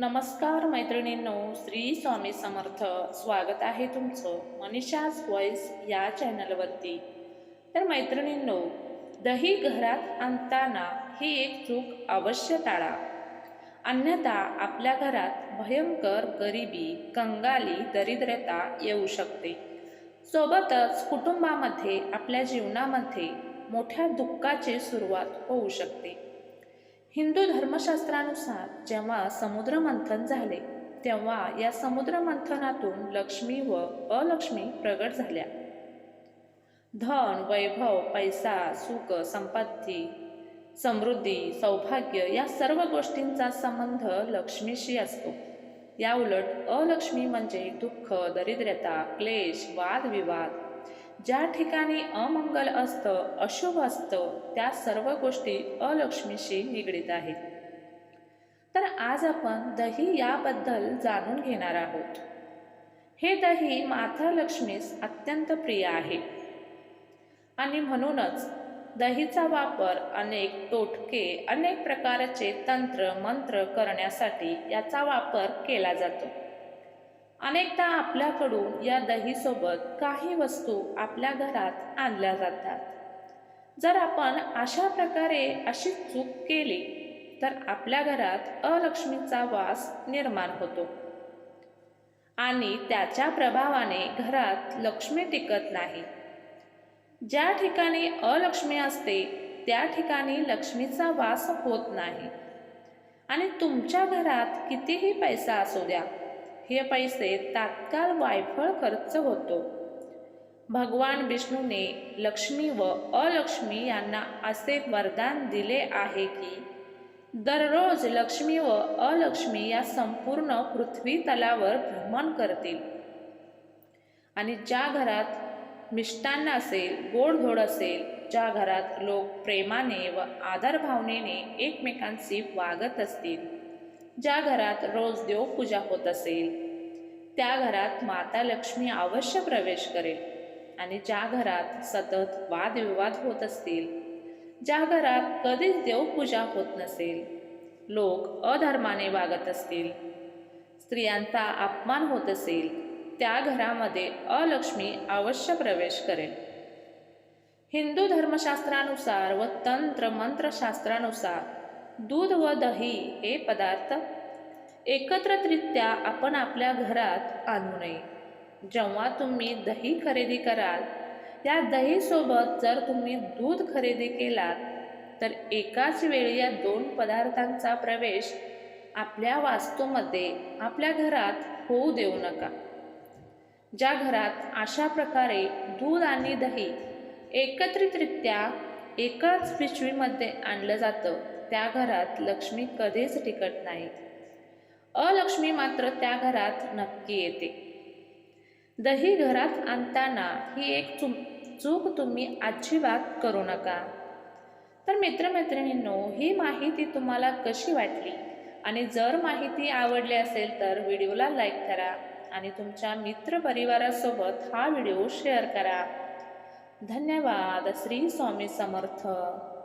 नमस्कार मैत्रिणींनो श्री स्वामी समर्थ. स्वागत आहे तुमचं मनीषाज व्हॉइस या चॅनलवरती तर मैत्रिणींनो दही घरात आणताना ही एक चूक अवश्य टाळा. अन्यथा आपल्या घरात भयंकर गरिबी कंगाली दरिद्रता येऊ शकते. सोबतच कुटुंबामध्ये आपल्या जीवनामध्ये मोठ्या दुःखाची सुरुवात होऊ शकते. हिंदू धर्मशास्त्रानुसार जेव्हा समुद्र मंथन झाले तेव्हा या समुद्र मंथनातून लक्ष्मी व अलक्ष्मी प्रगट झाल्या. धन वैभव पैसा सुख संपत्ती समृद्धी सौभाग्य या सर्व गोष्टींचा संबंध लक्ष्मीशी असतो. या उलट अलक्ष्मी म्हणजे दुःख दरिद्रता क्लेश वादविवाद ज्या ठिकाणी अमंगल असतं अशुभ असतं त्या सर्व गोष्टी अलक्ष्मीशी निगडीत आहेत. तर आज आपण दही याबद्दल जाणून घेणार आहोत. हे दही माता लक्ष्मीस अत्यंत प्रिय आहे. आणि म्हणूनच दहीचा वापर अनेक टोटके अनेक प्रकारचे तंत्र मंत्र करण्यासाठी याचा वापर केला जातो. अनेकदा आपल्याकडून या दहीसोबत काही वस्तू आपल्या घरात आणल्या जातात. जर आपण अशा प्रकारे अशी चूक केली तर आपल्या घरात अलक्ष्मीचा वास निर्माण होतो. आणि त्याच्या प्रभावाने घरात लक्ष्मी टिकत नाही. ज्या ठिकाणी अलक्ष्मी असते त्या ठिकाणी लक्ष्मीचा वास होत नाही. आणि तुमच्या घरात कितीही पैसा असू द्या हे पैसे तात्काळ वायफळ खर्च होतो. भगवान विष्णूने लक्ष्मी व अलक्ष्मी यांना असे वरदान दिले आहे की दररोज लक्ष्मी व अलक्ष्मी या संपूर्ण पृथ्वी तलावर भ्रमण करतील. आणि ज्या घरात मिष्टान्न असेल गोडधोड असेल ज्या घरात लोक प्रेमाने व आदरभावनेने एकमेकांशी वागत असतील ज्या घरात रोज देवपूजा होत असेल त्या घरात माता लक्ष्मी अवश्य प्रवेश करेल. आणि ज्या घरात सतत वादविवाद होत असतील ज्या घरात कधीच देवपूजा होत नसेल लोक अधर्माने वागत असतील स्त्रियांचा अपमान होत असेल त्या घरामध्ये अलक्ष्मी अवश्य प्रवेश करेल. हिंदू धर्मशास्त्रानुसार व तंत्र मंत्रशास्त्रानुसार दूध व दही हे पदार्थ एकत्रितरित्या आपण आपल्या घरात आणू नये. जेव्हा तुम्ही दही खरेदी कराल या दहीसोबत जर तुम्ही दूध खरेदी केलात तर एकाच वेळी या दोन पदार्थांचा प्रवेश आपल्या वास्तूमध्ये आपल्या घरात होऊ देऊ नका. ज्या घरात अशा प्रकारे दूध आणि दही एकत्रितरित्या एकाच पिशवीमध्ये आणलं जातं त्या घरात लक्ष्मी कधीच टिकत नाही अलक्ष्मी मात्र त्या घरात नक्की येते. दही घरात आणताना ही एक चुम चूक तुम्ही अजिबात करू नका. तर मित्रमैत्रिणींनो ही माहिती तुम्हाला कशी वाटली? आणि जर माहिती आवडली असेल तर व्हिडिओला लाईक करा आणि तुमच्या मित्रपरिवारासोबत हा व्हिडिओ शेअर करा. धन्यवाद. श्री स्वामी समर्थ.